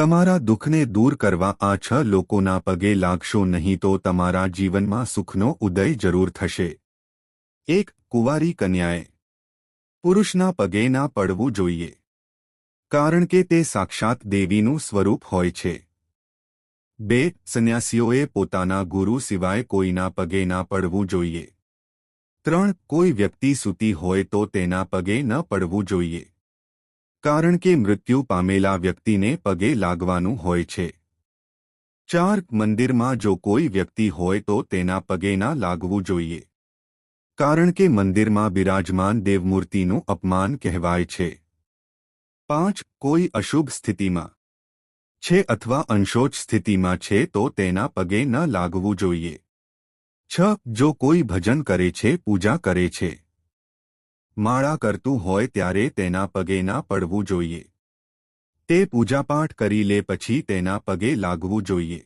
તમારા દુઃખને દૂર કરવા આ છ લોકોના પગે લાગશો નહીં તો તમારા જીવનમાં સુખનો ઉદય જરૂર થશે. એક, કુંવારી કન્યાએ. પુરુષના પગે ના પડવું જોઈએ. કારણ કે તે સાક્ષાત દેવીનું સ્વરૂપ હોય છે. બે, સંન્યાસીઓએ પોતાના ગુરુ સિવાય કોઈના પગે ના પડવું જોઈએ. ત્રણ, કોઈ વ્યક્તિ સૂતી હોય તો તેના પગે ન પડવું જોઈએ. કારણ કે મૃત્યુ પામેલા વ્યક્તિને પગે લાગવાનું હોય છે. ચાર મંદિરમાં જો કોઈ વ્યક્તિ હોય તો તેના પગે ના લાગવું જોઈએ. કારણ કે મંદિરમાં બિરાજમાન દેવમૂર્તિનું અપમાન કહેવાય છે. પાંચ, કોઈ અશુભ સ્થિતિમાં છે અથવા અંશોચ સ્થિતિમાં છે તો તેના પગે ન લાગવું જોઈએ. છ, જો કોઈ ભજન કરે છે, પૂજા કરે છે. માળા કરતું હોય ત્યારે તેના પગે ના પડવું જોઈએ. તે પૂજાપાઠ કરી લે પછી તેના પગે લાગવું જોઈએ.